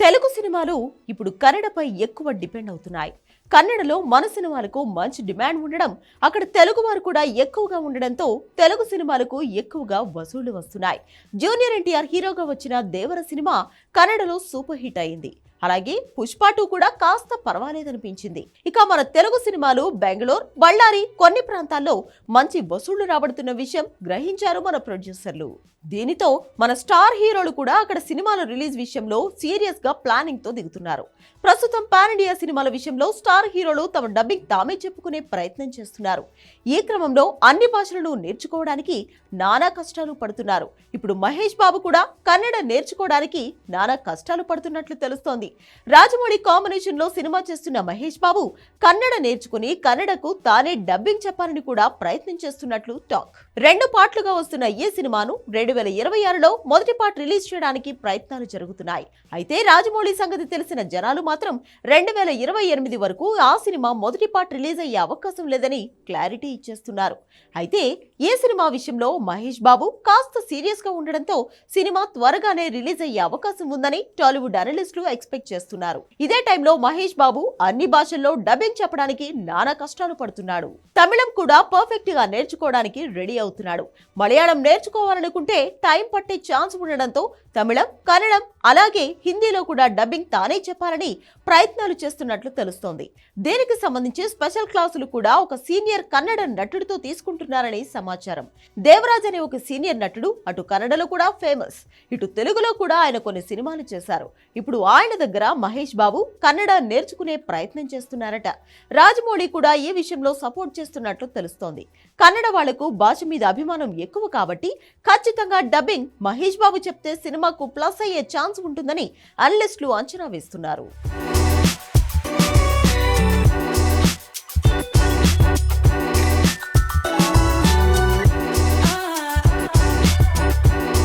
తెలుగు సినిమాలు ఇప్పుడు కన్నడపై ఎక్కువ డిపెండ్ అవుతున్నాయి. కన్నడలో మన సినిమాలకు మంచి డిమాండ్ ఉండడం అక్కడ తెలుగు వారు కూడా ఎక్కువగా ఉండడంతో తెలుగు సినిమాలకు ఎక్కువగా వసూళ్ళు వస్తున్నాయి. జూనియర్ ఎన్టీఆర్ హీరోగా వచ్చిన దేవర సినిమా కన్నడలో సూపర్ హిట్ అయింది. అలాగే పుష్ప టూ కూడా కాస్త పర్వాలేదనిపించింది. ఇక మన తెలుగు సినిమాలు బెంగళూరు బళ్ళారి కొన్ని ప్రాంతాల్లో మంచి వసూళ్ళు రాబడుతున్న విషయం గ్రహించారు మన ప్రొడ్యూసర్లు. దీనితో మన స్టార్ హీరోలు కూడా అక్కడ సినిమాల రిలీజ్ విషయంలో సీరియస్గా ప్లానింగ్తో దిగుతున్నారు. ప్రస్తుతం పాన్ ఇండియా సినిమాల విషయంలో స్టార్ హీరోలు తమ డబ్బింగ్ తామే చెప్పుకునే ప్రయత్నం చేస్తున్నారు. ఈ క్రమంలో అన్ని భాషలను నేర్చుకోవడానికి నానా కష్టాలు పడుతున్నారు. ఇప్పుడు మహేష్ బాబు కూడా కన్నడ నేర్చుకోవడానికి నానా కష్టాలు పడుతున్నట్లు తెలుస్తోంది. రాజమౌళి కాంబినేషన్లో సినిమా చేస్తున్న మహేష్ బాబు కన్నడ నేర్చుకుని కన్నడకు తానే డబ్బింగ్ చెప్పాలని కూడా ప్రయత్నం చేస్తున్నట్లు టాక్ రెండు పాటలుగా వస్తున్న ఈ సినిమాను రెండు వేల ఇరవై ఆరులో మొదటి పార్ట్ రిలీజ్ చేయడానికి ప్రయత్నాలు జరుగుతున్నాయి. అయితే రాజమౌళి సంగతి తెలిసిన జనాలు మాత్రం రెండు వేల ఇరవై ఎనిమిది వరకు ఆ సినిమా మొదటి పార్ట్ రిలీజ్ అయ్యే అవకాశం లేదని క్లారిటీ ఇచ్చేస్తున్నారు. అయితే ఏ సినిమా విషయంలో మహేష్ బాబు కాస్త సీరియస్గా ఉండడంతో సినిమా త్వరగానే రిలీజ్ అయ్యే అవకాశం ఉందని టాలీవుడ్ అనలిస్టులు ఎక్స్పెక్ట్ చేస్తున్నారు. ఇదే టైంలో మహేష్ బాబు అన్ని భాషల్లో డబ్బింగ్ చెప్పడానికి నానా కష్టాలు పడుతున్నాడు. తమిళం కూడా పర్ఫెక్ట్గా నేర్చుకోవడానికి రెడీ అవుతున్నాడు. మలయాళం నేర్చుకోవాలనుకుంటే టైం పట్టే ఛాన్స్ ఉండడంతో తమిళం కన్నడం అలాగే హిందీలో కూడా డబ్బింగ్ తానే చెప్పాలని ప్రయత్నాలు చేస్తున్నట్లు తెలుస్తోంది. దీనికి సంబంధించి స్పెషల్ క్లాసులు కూడా ఒక సీనియర్ కన్నడ నటుడితో తీసుకుంటున్నారని సమాచారం. దేవరాజ్ అనే ఒక సీనియర్ నటుడు అటు కన్నడలో కూడా ఫేమస్ ఇటు తెలుగులో కూడా ఆయన కొన్ని సినిమాలు చేశారు. ఇప్పుడు ఆయన దగ్గర మహేష్ బాబు కన్నడ నేర్చుకునే ప్రయత్నం చేస్తున్నారట. రాజమౌళి కూడా ఈ విషయంలో సపోర్ట్ చేస్తున్నట్లు తెలుస్తోంది. కన్నడ వాళ్ళకు భాష మీద అభిమానం ఎక్కువ కాబట్టి ఖచ్చితంగా డబ్బింగ్ మహేష్ బాబు చెప్తే సినిమాకు ప్లస్ అయ్యే ఛాన్స్ ఉంటుందని అనలిస్టులు అంచనా వేస్తున్నారు.